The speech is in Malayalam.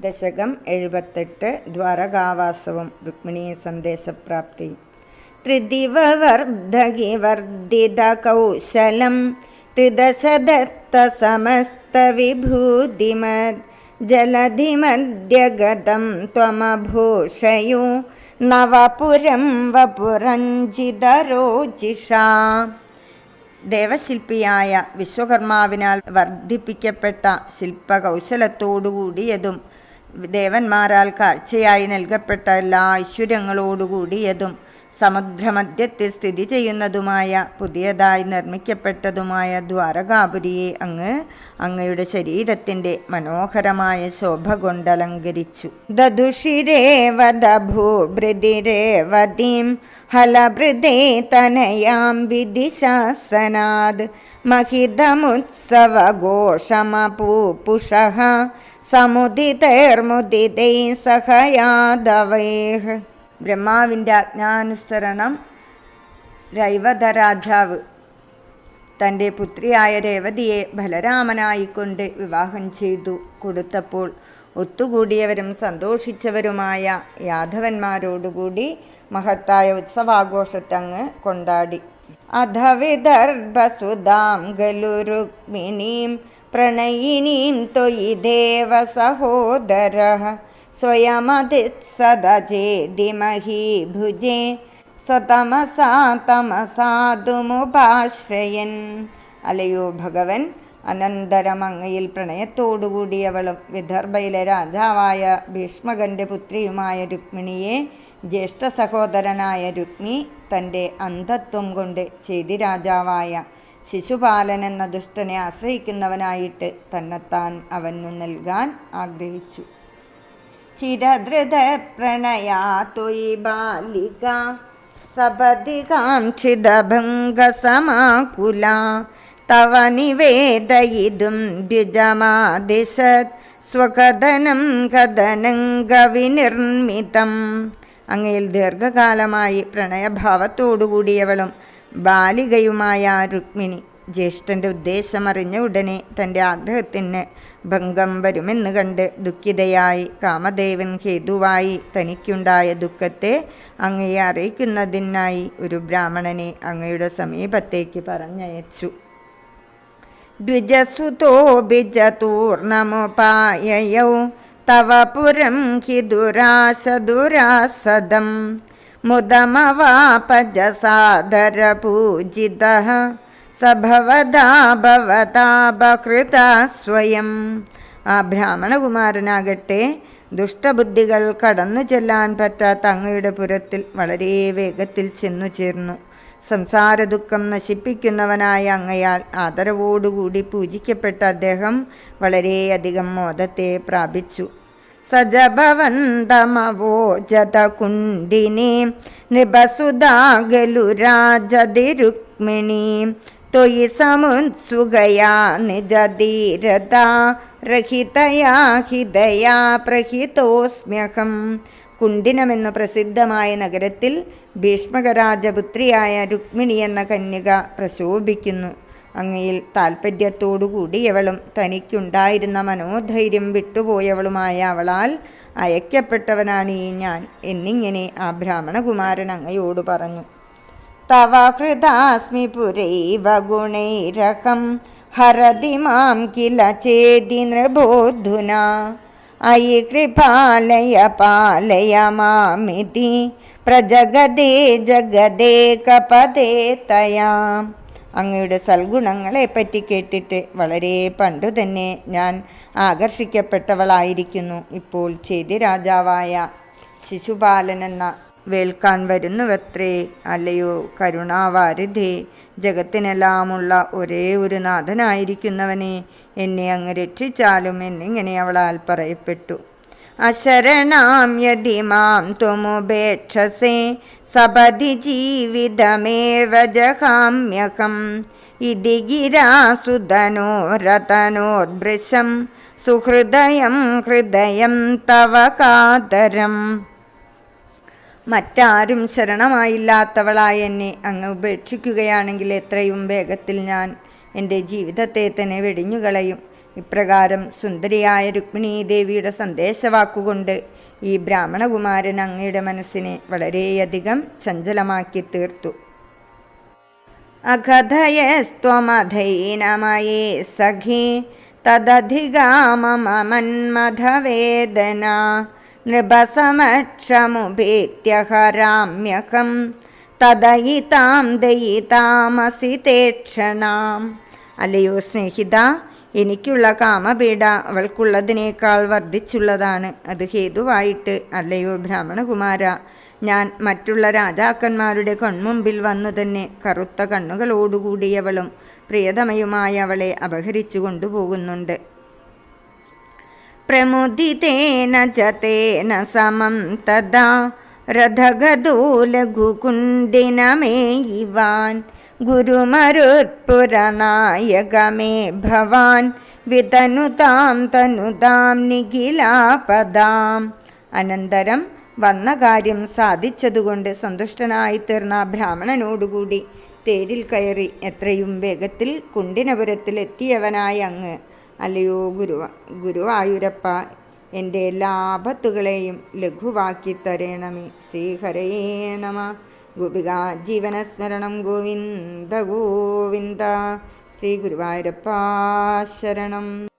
ദശകം എഴുപത്തെട്ട് ദ്വാരകാവാസവും രുക്മിണീ സന്ദേശപ്രാപ്തി. ത്രിദിവർദ്ധകി വർദ്ധിത കൗശലം ത്രിദശദത്ത സമസ്ത വിഭൂതിമത് ജലധിമദ്യഗതം ത്വമഭൂഷയു നവപുരം വപുരഞ്ജിതരോജിഷാ ദേവശില്പിയായ വിശ്വകർമാവിനാൽ വർദ്ധിപ്പിക്കപ്പെട്ട ശില്പകൗശലത്തോടുകൂടിയതും ദേവന്മാരാൽ കാഴ്ചയായി നൽകപ്പെട്ട എല്ലാ ഐശ്വര്യങ്ങളോടുകൂടിയതും സമുദ്രമധ്യത്തിൽ സ്ഥിതി ചെയ്യുന്നതുമായ പുതിയതായി നിർമ്മിക്കപ്പെട്ടതുമായ ദ്വാരകാപുരിയെ അങ്ങ് അങ്ങയുടെ ശരീരത്തിന്റെ മനോഹരമായ ശോഭ കൊണ്ടലങ്കരിച്ചു. ദദുഷിരേവദൂഭൃതിരേവതിം ഹലഭൃതേ മഹിതമുത്സവഘോഷമപൂപുഷ സമുദിതൈർമുദിതൈ സഹയാദവൈഹ്. ബ്രഹ്മാവിന്റെ ആജ്ഞാനുസരണം രൈവത രാജാവ് തന്റെ പുത്രിയായ രേവതിയെ ബലരാമനായിക്കൊണ്ട് വിവാഹം ചെയ്തു കൊടുത്തപ്പോൾ ഒത്തുകൂടിയവരും സന്തോഷിച്ചവരുമായ യാദവന്മാരോടുകൂടി മഹത്തായ ഉത്സവാഘോഷത്തങ്ങ് കൊണ്ടാടി. അധവിദർഭസുതാം ഗലുരുക്മിനീം പ്രണയിനീം ത്വയി ദേവ സഹോദര. സ്വയമതിത്സദചേതി ഭുജേ. സ്വതമസാ തമസാതുമുപാശ്രയൻ. അലയോ ഭഗവൻ അനന്തരമംഗയിൽ പ്രണയത്തോടുകൂടിയവളും വിദർഭയിലെ രാജാവായ ഭീഷ്മകന്റെ പുത്രിയുമായ രുക്മിണിയെ ജ്യേഷ്ഠ സഹോദരനായ രുക്മി തന്റെ അന്ധത്വം കൊണ്ട് ചെയ്തി രാജാവായ ശിശുപാലൻ എന്ന ദുഷ്ടനെ ആശ്രയിക്കുന്നവനായിട്ട് തന്നെത്താൻ അവനു നൽകാൻ ആഗ്രഹിച്ചു. ചിരധൃത പ്രണയാത്വയി ബാലിക സപതികാംക്ഷിതഭംഗസമാകുല. തവ നിവേദയിതും ദ്വിജമാദിശത് സ്വകഥനം കഥനം കവിനിർമ്മിതം അങ്ങയിൽ ദീർഘകാലമായി പ്രണയഭാവത്തോടുകൂടിയവളും ബാലികയുമായ രുക്മിണി ജ്യേഷ്ഠന്റെ ഉദ്ദേശമറിഞ്ഞ ഉടനെ തന്റെ ആഗ്രഹത്തിന് ഭംഗം വരുമെന്ന് കണ്ട് ദുഃഖിതയായി കാമദേവൻ ഹേതുവായി തനിക്കുണ്ടായ ദുഃഖത്തെ അങ്ങയെ അറിയിക്കുന്നതിനായി ഒരു ബ്രാഹ്മണനെ അങ്ങയുടെ സമീപത്തേക്ക് പറഞ്ഞയച്ചു. ദ്വിജസുതോഭിജതൂർണമുപായയൗ തവ പുരം സഭവതാ ഭവതാ ബഹൃത സ്വയം ആ ബ്രാഹ്മണകുമാരനാകട്ടെ ദുഷ്ടബുദ്ധികൾ കടന്നു ചെല്ലാൻ പറ്റാത്ത അങ്ങയുടെ പുരത്തിൽ വളരെ വേഗത്തിൽ ചെന്നു ചേർന്നു. സംസാര ദുഃഖം നശിപ്പിക്കുന്നവനായ അങ്ങയാൽ ആദരവോടുകൂടി പൂജിക്കപ്പെട്ട അദ്ദേഹം വളരെയധികം മോദത്തെ പ്രാപിച്ചു. സജഭവന്തമവോജത കുണ്ടിനെ നൃപസുധാഗലു രാജതിരുക്മിണി ത്വയി സമുത്സുകയാ നിജധീരത രഹിതയാ ഹിതയാ പ്രഹിതോസ്മ്യഹം. കുണ്ടിനമെന്ന പ്രസിദ്ധമായ നഗരത്തിൽ ഭീഷ്മകരാജപുത്രിയായ രുക്മിണി എന്ന കന്യക പ്രശോഭിക്കുന്നു. അങ്ങയിൽ താൽപ്പര്യത്തോടുകൂടി അവളും തനിക്കുണ്ടായിരുന്ന മനോധൈര്യം വിട്ടുപോയവളുമായ അവളാൽ അയക്കപ്പെട്ടവനാണ് ഈ ഞാൻ എന്നിങ്ങനെ ആ ബ്രാഹ്മണകുമാരൻ അങ്ങയോട് പറഞ്ഞു. തവ ഹൃദാസ്മി പുരൈവ ഗുണൈരഹം ഹരതി മാം കില ചേതി നൃബോധുന. അയി കൃപാലയ പാലയ മാമിതി പ്രജഗദേ ജഗദേ കപദേ തയാം. അങ്ങയുടെ സൽഗുണങ്ങളെ പറ്റി കേട്ടിട്ട് വളരെ പണ്ടു തന്നെ ഞാൻ ആകർഷിക്കപ്പെട്ടവളായിരിക്കുന്നു. ഇപ്പോൾ ചെയ്തി രാജാവായ ശിശുപാലൻ എന്ന വേൾക്കാൻ വരുന്നുവത്രേ. അല്ലയോ കരുണാവാരിധേ ജഗത്തിനെല്ലാമുള്ള ഒരേ ഒരു നാഥനായിരിക്കുന്നവനെ. എന്നെ അങ്ങ് രക്ഷിച്ചാലും എന്നിങ്ങനെ അവളാൽ പറയപ്പെട്ടു. അശരണാം യതി മാം ത്വമുപേക്ഷസേ സപതി ജീവിതമേവ ജഹാമ്യഹം. ഇതി ഗിരാസുധനോ രതനോദ്ഭൃശം സുഹൃദയം ഹൃദയം തവ കാതരം. മറ്റാരും ശരണമായില്ലാത്തവളായ എന്നെ അങ്ങ് ഉപേക്ഷിക്കുകയാണെങ്കിൽ എത്രയും വേഗത്തിൽ ഞാൻ എന്റെ ജീവിതത്തെ തന്നെ വെടിഞ്ഞുകളയും. ഇപ്രകാരം സുന്ദരിയായ രുക്മിണീ ദേവിയുടെ സന്ദേശവാക്കുകൊണ്ട് ഈ ബ്രാഹ്മണകുമാരൻ അങ്ങയുടെ മനസ്സിനെ വളരെയധികം ചഞ്ചലമാക്കി തീർത്തു. അകഥയസ്ത്വമധൈനമയേ സഖി തദധികാമമന്മഥവേദന നൃപസമക്ഷമുപേത്യഹരാമ്യഹം തദയിതാം ദയിതാമസി തേക്ഷണാം അല്ലയോ സ്നേഹിത എനിക്കുള്ള കാമപീഡ അവൾക്കുള്ളതിനേക്കാൾ വർദ്ധിച്ചുള്ളതാണ്. അത് ഹേതുവായിട്ട് അല്ലയോ ബ്രാഹ്മണകുമാര ഞാൻ മറ്റുള്ള രാജാക്കന്മാരുടെ കൺമുമ്പിൽ വന്നു തന്നെ കറുത്ത കണ്ണുകളോടുകൂടിയവളും പ്രിയതമയുമായ അവളെ അപഹരിച്ചു കൊണ്ടുപോകുന്നുണ്ട്. പ്രമുദിതേന ച സമം തദാ രഥഗതോ ഇവാൻ ഗുരുമരുത്പുരനായകമേ ഭവാൻ. വിതനുതാം തനുതാം നിഖിലാപദാം. അനന്തരം വന്ന കാര്യം സാധിച്ചതുകൊണ്ട് സന്തുഷ്ടനായി തീർന്ന ആ ബ്രാഹ്മണനോടുകൂടി തേരിൽ കയറി എത്രയും വേഗത്തിൽ കുണ്ടിനപുരത്തിൽ എത്തിയവനായ അങ്ങ്. അല്ലയോ ഗുരുവ ഗുരുവായൂരപ്പ എന്റെ എല്ലാ ആപത്തുകളെയും ലഘുവാക്കി തരേണമേ. ശ്രീഹരയേ നമ. ഗോപിക ജീവനസ്മരണം ഗോവിന്ദ ഗോവിന്ദ. ശ്രീ ഗുരുവായൂരപ്പ ശരണം.